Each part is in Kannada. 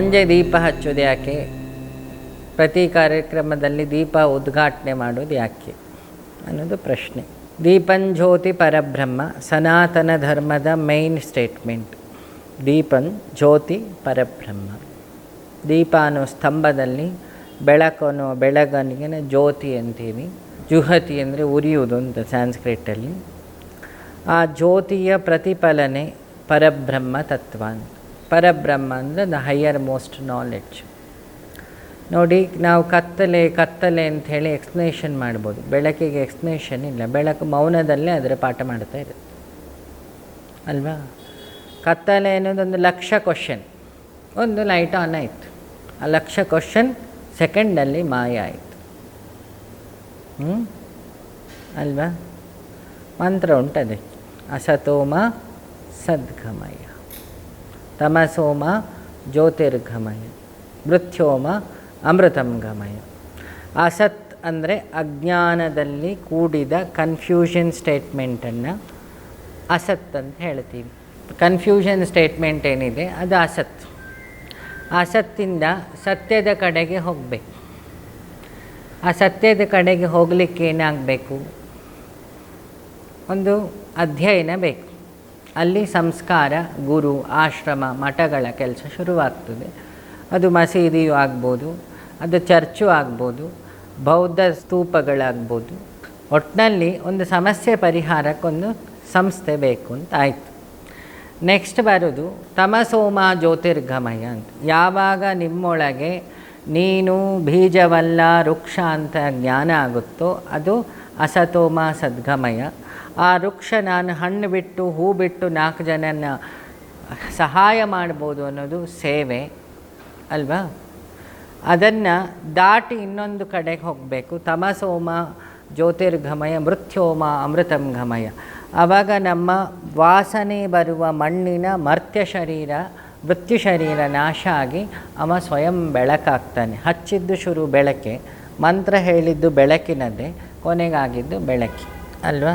ಸಂಜೆ ದೀಪ ಹಚ್ಚೋದು ಯಾಕೆ? ಪ್ರತಿ ಕಾರ್ಯಕ್ರಮದಲ್ಲಿ ದೀಪ ಉದ್ಘಾಟನೆ ಮಾಡೋದು ಯಾಕೆ? ಅನ್ನೋದು ಪ್ರಶ್ನೆ. ದೀಪನ್ ಜ್ಯೋತಿ ಪರಬ್ರಹ್ಮ, ಸನಾತನ ಧರ್ಮದ ಮೈನ್ ಸ್ಟೇಟ್ಮೆಂಟ್ ದೀಪನ್ ಜ್ಯೋತಿ ಪರಬ್ರಹ್ಮ. ದೀಪ ಅನ್ನೋ ಸ್ತಂಭದಲ್ಲಿ ಬೆಳಕು ಅನ್ನೋ ಬೆಳಗನಿಗೆ ಜ್ಯೋತಿ ಅಂತೀವಿ. ಜುಹತಿ ಅಂದರೆ ಉರಿಯುವುದು ಅಂತ ಸ್ಯಾನ್ಸ್ಕ್ರಿಟಲ್ಲಿ ಆ ಜ್ಯೋತಿಯ ಪ್ರತಿಫಲನೆ ಪರಬ್ರಹ್ಮ ತತ್ವ ಅಂತ. ಪರಬ್ರಹ್ಮ ಅಂದರೆ ದ ಹೈಯರ್ ಮೋಸ್ಟ್ ನಾಲೆಡ್ಜ್ ನೋಡಿ, ನಾವು ಕತ್ತಲೆ ಕತ್ತಲೆ ಅಂತ ಹೇಳಿ ಎಕ್ಸ್ಪ್ಲನೇಷನ್ ಮಾಡ್ಬೋದು. ಬೆಳಕಿಗೆ ಎಕ್ಸ್ಪ್ಲನೇಷನ್ ಇಲ್ಲ. ಬೆಳಕು ಮೌನದಲ್ಲೇ ಅದರ ಪಾಠ ಮಾಡ್ತಾ ಇರುತ್ತೆ. ಅಲ್ವಾ? ಕತ್ತಲೆ ಅನ್ನೋದೊಂದು ಲಕ್ಷ ಕ್ವಶನ್ ಒಂದು ಲೈಟ್ ಆನ್ ಆಯಿತು. ಆ ಲಕ್ಷ ಕ್ವಶನ್ ಸೆಕೆಂಡಲ್ಲಿ ಮಾಯ ಆಯಿತು. ಹ್ಞೂ ಅಲ್ವಾ? ಮಂತ್ರ ಉಂಟದೆ. ಅಸತೋಮ ಸದ್ಗಮಯ ತಮಸೋಮ ಜ್ಯೋತಿರ್ಘಮಯ ಮೃತ್ಯೋಮ ಅಮೃತಂ ಗಮಯ. ಅಸತ್ ಅಂದರೆ ಅಜ್ಞಾನದಲ್ಲಿ ಕೂಡಿದ ಕನ್ಫ್ಯೂಷನ್ ಸ್ಟೇಟ್ಮೆಂಟನ್ನು ಅಸತ್ ಅಂತ ಹೇಳ್ತೀವಿ. ಕನ್ಫ್ಯೂಷನ್ ಸ್ಟೇಟ್ಮೆಂಟ್ ಏನಿದೆ? ಅದು ಅಸತ್. ಅಸತ್ತಿಂದ ಸತ್ಯದ ಕಡೆಗೆ ಹೋಗಬೇಕು. ಆ ಸತ್ಯದ ಕಡೆಗೆ ಹೋಗಲಿಕ್ಕೆ ಏನಾಗಬೇಕು? ಒಂದು ಅಧ್ಯಯನ ಬೇಕು. ಅಲ್ಲಿ ಸಂಸ್ಕಾರ, ಗುರು, ಆಶ್ರಮ, ಮಠಗಳ ಕೆಲಸ ಶುರುವಾಗ್ತದೆ. ಅದು ಮಸೀದಿಯು ಆಗ್ಬೋದು, ಅದು ಚರ್ಚು ಆಗ್ಬೋದು, ಬೌದ್ಧ ಸ್ತೂಪಗಳಾಗ್ಬೋದು. ಒಟ್ಟಿನಲ್ಲಿ ಒಂದು ಸಮಸ್ಯೆ ಪರಿಹಾರಕ್ಕೊಂದು ಸಂಸ್ಥೆ ಬೇಕು ಅಂತ ಆಯಿತು. ನೆಕ್ಸ್ಟ್ ಬರೋದು ತಮಸೋಮ ಜ್ಯೋತಿರ್ಗಮಯ ಅಂತ. ಯಾವಾಗ ನಿಮ್ಮೊಳಗೆ ನೀನು ಬೀಜವಲ್ಲ, ವೃಕ್ಷ ಅಂತ ಜ್ಞಾನ ಆಗುತ್ತೋ ಅದು ಅಸತೋಮ ಸದ್ಗಮಯ. ಆ ವೃಕ್ಷ ನಾನು ಹಣ್ಣು ಬಿಟ್ಟು ಹೂ ಬಿಟ್ಟು ನಾಲ್ಕು ಜನನ ಸಹಾಯ ಮಾಡ್ಬೋದು ಅನ್ನೋದು ಸೇವೆ, ಅಲ್ವಾ? ಅದನ್ನು ದಾಟಿ ಇನ್ನೊಂದು ಕಡೆಗೆ ಹೋಗಬೇಕು. ತಮಸೋಮ ಜ್ಯೋತಿರ್ಘಮಯ ಮೃತ್ಯೋಮ ಅಮೃತಂ ಗಮಯ. ಆವಾಗ ನಮ್ಮ ವಾಸನೆ ಬರುವ ಮಣ್ಣಿನ ಮರ್ತ್ಯ ಶರೀರ ಮೃತ್ಯು ಶರೀರ ನಾಶ ಆಗಿ ಅವ ಸ್ವಯಂ ಬೆಳಕಾಗ್ತಾನೆ. ಹಚ್ಚಿದ್ದು ಶುರು ಬೆಳಕೆ, ಮಂತ್ರ ಹೇಳಿದ್ದು ಬೆಳಕಿನದೇ ಕೊನೆಗಾಗಿದ್ದು ಬೆಳಕಿ, ಅಲ್ವಾ?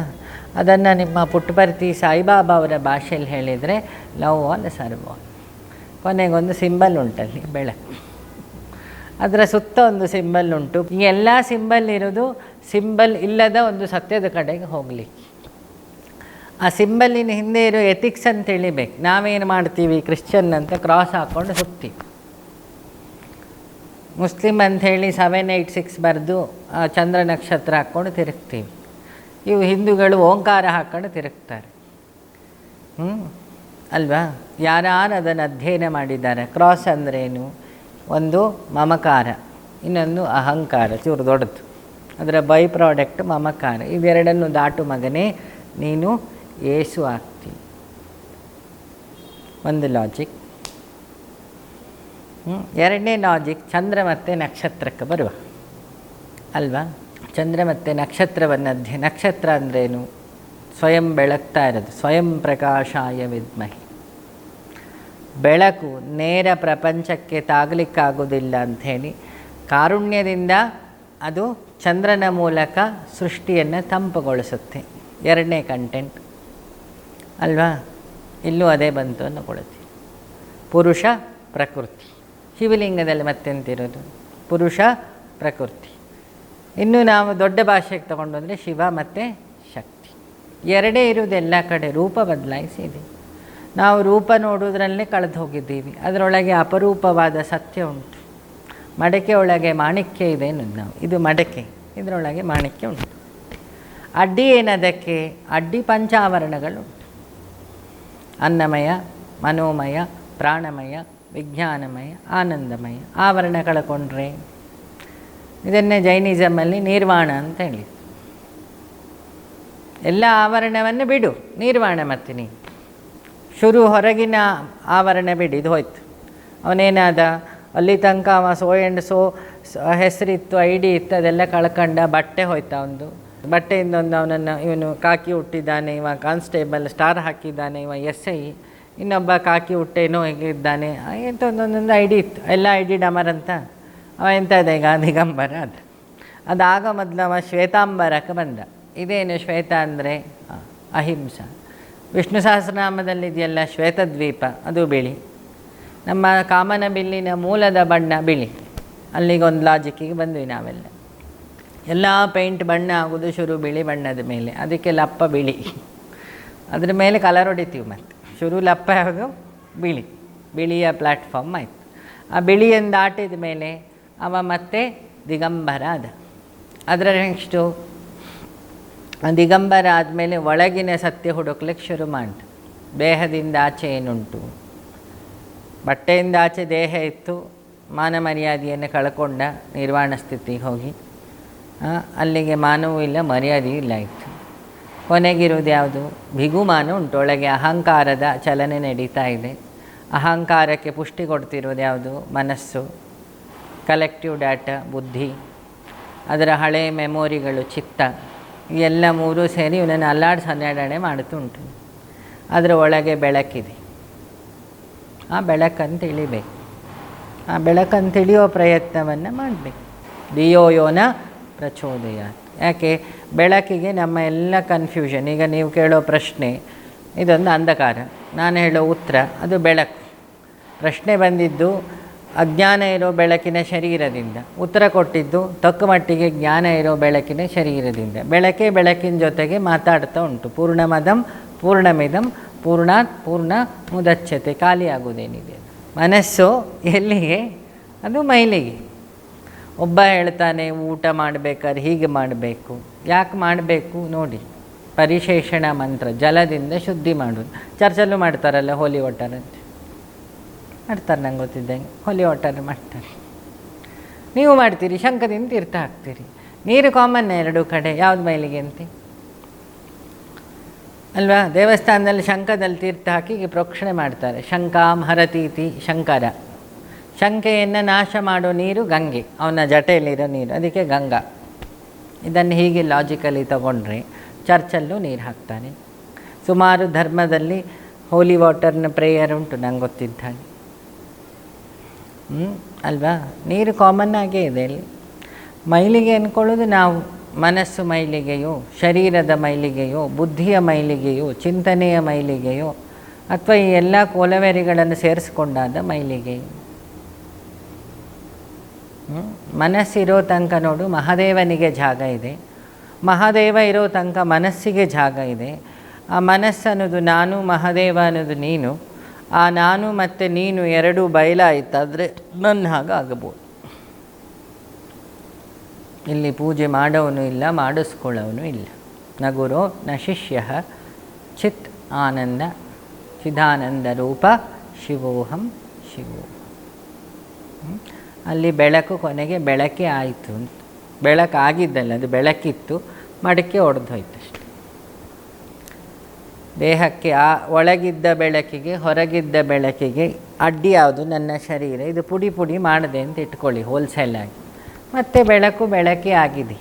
ಅದನ್ನು ನಿಮ್ಮ ಪುಟ್ಟಪರ್ತಿ ಸಾಯಿಬಾಬಾ ಅವರ ಭಾಷೆಯಲ್ಲಿ ಹೇಳಿದರೆ ಲವ್ ಆಲ್ ಸರ್ವ್ ಕೊನೆಗೊಂದು ಸಿಂಬಲ್ ಉಂಟಲ್ಲಿ ಬೆಳಕು ಅದರ ಸುತ್ತ ಒಂದು ಸಿಂಬಲ್ ಉಂಟು. ಈ ಎಲ್ಲ ಸಿಂಬಲ್ ಇರೋದು ಸಿಂಬಲ್ ಇಲ್ಲದ ಒಂದು ಸತ್ಯದ ಕಡೆಗೆ ಹೋಗಲಿಕ್ಕೆ. ಆ ಸಿಂಬಲಿನ ಹಿಂದೆ ಇರೋ ಎಥಿಕ್ಸ್ ಅಂತ ತಿಳಿಬೇಕು. ನಾವೇನು ಮಾಡ್ತೀವಿ? ಕ್ರಿಶ್ಚಿಯನ್ ಅಂತ ಕ್ರಾಸ್ ಹಾಕ್ಕೊಂಡು ಸುತ್ತೀವಿ. ಮುಸ್ಲಿಮ್ ಅಂತ ಹೇಳಿ ಸೆವೆನ್ ಏಯ್ಟ್ ಸಿಕ್ಸ್ ಬರೆದು ಚಂದ್ರ ನಕ್ಷತ್ರ ಹಾಕ್ಕೊಂಡು ತಿರುಗ್ತೀವಿ. ಇವು ಹಿಂದೂಗಳು ಓಂಕಾರ ಹಾಕ್ಕೊಂಡು ತಿರುಗ್ತಾರೆ. ಹ್ಞೂ ಅಲ್ವಾ? ಯಾರು ಅದನ್ನು ಅಧ್ಯಯನ ಮಾಡಿದ್ದಾರೆ. ಕ್ರಾಸ್ ಅಂದ್ರೇನು? ಒಂದು ಮಮಕಾರ, ಇನ್ನೊಂದು ಅಹಂಕಾರ, ಚೂರು ದೊಡ್ಡದು. ಅದರ ಬೈ ಪ್ರಾಡಕ್ಟ್ ಮಮಕಾರ. ಇವೆರಡನ್ನು ದಾಟು ಮಗನೇ, ನೀನು ಏಸು ಆಗ್ತಿ. ಒಂದು ಲಾಜಿಕ್ ಎರಡನೇ ಲಾಜಿಕ್ ಚಂದ್ರ ಮತ್ತು ನಕ್ಷತ್ರಕ್ಕೆ ಬರುವ. ಅಲ್ವಾ? ಚಂದ್ರ ಮತ್ತು ನಕ್ಷತ್ರವನ್ನು ಅಧ್ಯ ನಕ್ಷತ್ರ ಅಂದ್ರೇನು? ಸ್ವಯಂ ಬೆಳಗ್ತಾ ಇರೋದು, ಸ್ವಯಂ ಪ್ರಕಾಶಾಯ ವಿದ್ಮಹಿ. ಬೆಳಕು ನೇರ ಪ್ರಪಂಚಕ್ಕೆ ತಾಗಲಿಕ್ಕಾಗೋದಿಲ್ಲ ಅಂಥೇಳಿ, ಕಾರುಣ್ಯದಿಂದ ಅದು ಚಂದ್ರನ ಮೂಲಕ ಸೃಷ್ಟಿಯನ್ನು ತಂಪುಗೊಳಿಸುತ್ತೆ. ಎರಡನೇ ಕಂಟೆಂಟ್ ಅಲ್ವಾ? ಇಲ್ಲೂ ಅದೇ ಬಂತು ಅಂದುಕೊಳ್ತೀವಿ ಪುರುಷ ಪ್ರಕೃತಿ. ಶಿವಲಿಂಗದಲ್ಲಿ ಮತ್ತೆಂತಿರೋದು? ಪುರುಷ ಪ್ರಕೃತಿ. ಇನ್ನು ನಾವು ದೊಡ್ಡ ಭಾಷೆಗೆ ತಗೊಂಡು ಅಂದರೆ ಶಿವ ಮತ್ತು ಶಕ್ತಿ. ಎರಡೇ ಇರುವುದು ಎಲ್ಲ ಕಡೆ ರೂಪ ಬದಲಾಯಿಸಿದೆ ನಾವು ರೂಪ ನೋಡೋದ್ರಲ್ಲೇ ಕಳೆದು ಹೋಗಿದ್ದೀವಿ. ಅದರೊಳಗೆ ಅಪರೂಪವಾದ ಸತ್ಯ ಉಂಟು. ಮಡಕೆ ಒಳಗೆ ಮಾಣಿಕ್ಯ ಇದೆ ಅನ್ನೋದು ನಾವು. ಇದು ಮಡಕೆ, ಇದರೊಳಗೆ ಮಾಣಿಕ್ಯ ಉಂಟು. ಅಡ್ಡಿ ಏನದಕ್ಕೆ? ಅಡ್ಡಿ ಪಂಚಾವರಣಗಳುಂಟು ಅನ್ನಮಯ, ಮನೋಮಯ, ಪ್ರಾಣಮಯ, ವಿಜ್ಞಾನಮಯ, ಆನಂದಮಯ ಆವರಣ ಕಳ್ಕೊಂಡ್ರೆ ಇದನ್ನೇ ಜೈನಿಸಮಲ್ಲಿ ನಿರ್ವಾಣ ಅಂತ ಹೇಳಿ. ಎಲ್ಲ ಆವರಣವನ್ನು ಬಿಡು, ನಿರ್ವಾಣ ಮತ್ತೆ ನೀ ಶುರು ಹೊರಗಿನ ಆವರಣ ಬಿಡಿ, ಇದು ಹೋಯ್ತು. ಅವನೇನಾದ, ಅಲ್ಲಿ ತನಕ ಅವ ಸೋ ಎಂಡ್ ಸೋ ಹೆಸರಿತ್ತು, ಐ ಡಿ ಇತ್ತು, ಅದೆಲ್ಲ ಕಳ್ಕಂಡ ಬಟ್ಟೆ ಹೋಯ್ತ ಅವನು ಬಟ್ಟೆಯಿಂದ ಒಂದು ಅವನನ್ನು ಇವನು ಕಾಕಿ ಹುಟ್ಟಿದ್ದಾನೆ, ಇವ ಕಾನ್ಸ್ಟೇಬಲ್ ಸ್ಟಾರ್ ಹಾಕಿದ್ದಾನೆ, ಇವ ಎಸ್ ಐ. ಇನ್ನೊಬ್ಬ ಕಾಕಿ ಹುಟ್ಟೇನೋ ಹೇಗಿದ್ದಾನೆ ಎಂತ ಒಂದೊಂದೊಂದು ಐ ಡಿ ಇತ್ತು. ಎಲ್ಲ ಐ ಡಿ ಡಮರ್ ಅಂತ. ಅವ ಈಗ ದಿಗಂಬರ ಅದು ಅದಾಗ ಮೊದಲು ಅವ ಶ್ವೇತಾಂಬರಕ್ಕೆ ಬಂದ. ಇದೇನು ಶ್ವೇತ ಅಂದರೆ? ಅಹಿಂಸ. ವಿಷ್ಣು ಸಹಸ್ರನಾಮದಲ್ಲಿದೆಯಲ್ಲ ಶ್ವೇತದ್ವೀಪ, ಅದು ಬಿಳಿ. ನಮ್ಮ ಕಾಮನ ಬಿಲ್ಲಿನ ಮೂಲದ ಬಣ್ಣ ಬಿಳಿ. ಅಲ್ಲಿಗೊಂದು ಲಾಜಿಕ್ಕಿಗೆ ಬಂದ್ವಿ ನಾವೆಲ್ಲ. ಎಲ್ಲ ಪೇಂಟ್ ಬಣ್ಣ ಆಗೋದು ಶುರು ಬಿಳಿ ಬಣ್ಣದ ಮೇಲೆ. ಅದಕ್ಕೆ ಲಪ್ಪ ಬಿಳಿ. ಅದ್ರ ಮೇಲೆ ಕಲರ್ ಹೊಡಿತೀವಿ ಮತ್ತೆ. ಶುರು ಲಪ್ಪ ಯಾವುದು ಬಿಳಿ. ಬಿಳಿಯ ಪ್ಲ್ಯಾಟ್ಫಾರ್ಮ್ ಆಯಿತು. ಆ ಬಿಳಿಯನ್ನು ದಾಟಿದ ಮೇಲೆ ಅವ ಮತ್ತೆ ದಿಗಂಬರ ಅದ ಅದರ ನೆಕ್ಸ್ಟು, ದಿಗಂಬರ ಆದಮೇಲೆ ಒಳಗಿನ ಸತ್ಯ ಹುಡುಕ್ಲಿಕ್ಕೆ ಶುರು ಮಾಡ ದೇಹದಿಂದ ಆಚೆ ಏನುಂಟು? ಬಟ್ಟೆಯಿಂದ ಆಚೆ ದೇಹ ಇತ್ತು ಮಾನ ಮರ್ಯಾದೆಯನ್ನು ಕಳ್ಕೊಂಡ ನಿರ್ವಾಣ ಸ್ಥಿತಿಗೆ ಹೋಗಿ. ಅಲ್ಲಿಗೆ ಮಾನವೂ ಇಲ್ಲ, ಮರ್ಯಾದೆಯೂ ಇಲ್ಲ ಇತ್ತು ಕೊನೆಗಿರುವುದು ಯಾವುದು? ಭಿಗುಮಾನ ಉಂಟು. ಒಳಗೆ ಅಹಂಕಾರದ ಚಲನೆ ನಡೀತಾ ಇದೆ. ಅಹಂಕಾರಕ್ಕೆ ಪುಷ್ಟಿ ಕೊಡ್ತಿರೋದು ಯಾವುದು? ಮನಸ್ಸು. ಕಲೆಕ್ಟಿವ್ ಡಾಟಾ ಬುದ್ಧಿ, ಅದರ ಹಳೆ ಮೆಮೊರಿಗಳು, ಚಿತ್ತ ಎಲ್ಲ ಮೂರು ಸೇರಿ ಇವನನ್ನು ಅಲ್ಲಾಡಿಸಿ ಹನ್ನೆರಡನೆ ಮಾಡುತ್ತುಂಟು ಅದರ ಒಳಗೆ ಬೆಳಕಿದೆ. ಆ ಬೆಳಕನ್ನು ತಿಳಿಬೇಕು. ಆ ಬೆಳಕನ್ನು ತಿಳಿಯೋ ಪ್ರಯತ್ನವನ್ನು ಮಾಡಬೇಕು. ದಿಯೋಯೋನ ಪ್ರಚೋದಯ ಯಾಕೆ? ಬೆಳಕಿಗೆ ನಮ್ಮ ಎಲ್ಲ ಕನ್ಫ್ಯೂಷನ್ ಈಗ ನೀವು ಕೇಳೋ ಪ್ರಶ್ನೆ, ಇದೊಂದು ಅಂಧಕಾರ. ನಾನು ಹೇಳೋ ಉತ್ತರ, ಅದು ಬೆಳಕು. ಪ್ರಶ್ನೆ ಬಂದಿದ್ದು ಅಜ್ಞಾನ ಇರೋ ಬೆಳಕಿನ ಶರೀರದಿಂದ. ಉತ್ತರ ಕೊಟ್ಟಿದ್ದು, ತಕ್ಕ ಮಟ್ಟಿಗೆ ಜ್ಞಾನ ಇರೋ ಬೆಳಕಿನ ಶರೀರದಿಂದ. ಬೆಳಕೆ ಬೆಳಕಿನ ಜೊತೆಗೆ ಮಾತಾಡ್ತಾ ಉಂಟು. ಪೂರ್ಣಮದಂ, ಪೂರ್ಣಮಿದಂ, ಪೂರ್ಣಾತ್, ಪೂರ್ಣ ಮುದಚ್ಛತೆ ಖಾಲಿಯಾಗುವುದೇನಿದೆ ಮನಸ್ಸು ಎಲ್ಲಿಗೆ? ಅದು ಮೈಲಿಗೆ. ಒಬ್ಬ ಹೇಳ್ತಾನೆ, ಊಟ ಮಾಡಬೇಕಾದ್ರೆ ಹೀಗೆ ಮಾಡಬೇಕು. ಯಾಕೆ ಮಾಡಬೇಕು? ನೋಡಿ. ಪರಿಶೇಷಣ ಮಂತ್ರ, ಜಲದಿಂದ ಶುದ್ಧಿ ಮಾಡೋದು ಚರ್ಚಲ್ಲೂ ಮಾಡ್ತಾರಲ್ಲ ಹೋಲಿ ಅಂತ. ಮಾಡ್ತಾರೆ ನಂಗೆ ಗೊತ್ತಿದ್ದಂಗೆ. ಹೊಲಿ ವಾಟರ್ ಮಾಡ್ತಾರೆ. ನೀವು ಮಾಡ್ತೀರಿ ಶಂಕದಿಂದ ತೀರ್ಥ ಹಾಕ್ತೀರಿ. ನೀರು ಕಾಮನ್ ಎರಡು ಕಡೆ, ಯಾವ್ದು ಮೈಲಿಗೆ ಅಂತ? ಅಲ್ವಾ? ದೇವಸ್ಥಾನದಲ್ಲಿ ಶಂಕದಲ್ಲಿ ತೀರ್ಥ ಹಾಕಿ ಪ್ರೋಕ್ಷಣೆ ಮಾಡ್ತಾರೆ. ಶಂಕಾಂ ಹರತೀತಿ ಶಂಕರ. ಶಂಕೆಯನ್ನು ನಾಶ ಮಾಡೋ ನೀರು ಗಂಗೆ. ಅವನ ಜಟೆಯಲ್ಲಿರೋ ನೀರು. ಅದಕ್ಕೆ ಗಂಗಾ. ಇದನ್ನು ಹೀಗೆ ಲಾಜಿಕಲಿ ತಗೊಂಡ್ರೆ ಚರ್ಚಲ್ಲೂ ನೀರು ಹಾಕ್ತಾನೆ. ಸುಮಾರು ಧರ್ಮದಲ್ಲಿ ಹೋಲಿ ವಾಟರ್ನ ಪ್ರೇಯರ್ ಉಂಟು, ನಂಗೆ ಗೊತ್ತಿದ್ದ ಹಾಗೆ. ಅಲ್ವಾ? ನೀರು ಕಾಮನ್ ಆಗೇ ಇದೆ ಅಲ್ಲಿ. ಮೈಲಿಗೆ ಅಂದ್ಕೊಳ್ಳೋದು ನಾವು. ಮನಸ್ಸು ಮೈಲಿಗೆಯೋ, ಶರೀರದ ಮೈಲಿಗೆಯೋ, ಬುದ್ಧಿಯ ಮೈಲಿಗೆಯೋ, ಚಿಂತನೆಯ ಮೈಲಿಗೆಯೋ, ಅಥವಾ ಈ ಎಲ್ಲ ಕೋಲವೆರಿಗಳನ್ನು ಸೇರಿಸ್ಕೊಂಡಾದ ಮೈಲಿಗೆ. ಹ್ಮ್? ಮನಸ್ಸಿರೋ ತನಕ ನೋಡು, ಮಹಾದೇವನಿಗೆ ಜಾಗ ಇದೆ. ಮಹಾದೇವ ಇರೋ ತನಕ ಮನಸ್ಸಿಗೆ ಜಾಗ ಇದೆ. ಆ ಮನಸ್ಸನ್ನೋದು ನಾನು, ಮಹಾದೇವ ಅನ್ನೋದು ನೀನು ಆ ನಾನು ಮತ್ತು ನೀನು ಎರಡೂ ಬಯಲಾಯಿತಾದರೆ ನನ್ನ ಹಾಗೆ ಆಗಬಹುದು ಇಲ್ಲಿ ಪೂಜೆ ಮಾಡೋವನು ಇಲ್ಲ ಮಾಡಿಸ್ಕೊಳ್ಳೋನು ಇಲ್ಲ. ನ ಗುರು ನ ಶಿಷ್ಯ ಚಿತ್ ಆನಂದ, ಚಿದಾನಂದ ರೂಪ, ಶಿವೋಹಂ ಶಿವೋ ಅಲ್ಲಿ ಬೆಳಕು ಕೊನೆಗೆ ಬೆಳಕೆ ಆಯಿತು ಅಂತ. ಬೆಳಕಾಗಿದ್ದಲ್ಲ, ಅದು ಬೆಳಕಿತ್ತು, ಮಡಕೆ ಹೊಡೆದೋಯ್ತು ಅಷ್ಟೆ. ದೇಹಕ್ಕೆ ಆ ಒಳಗಿದ್ದ ಬೆಳಕಿಗೆ ಹೊರಗಿದ್ದ ಬೆಳಕಿಗೆ ಅಡ್ಡಿ ಯಾವುದು? ನನ್ನ ಶರೀರ. ಇದು ಪುಡಿ ಪುಡಿ ಮಾಡಿದೆ ಅಂತ ಇಟ್ಕೊಳ್ಳಿ ಹೋಲ್ಸೇಲಾಗಿ ಮತ್ತು ಬೆಳಕು ಬೆಳಕೇ ಆಗಿದೆ.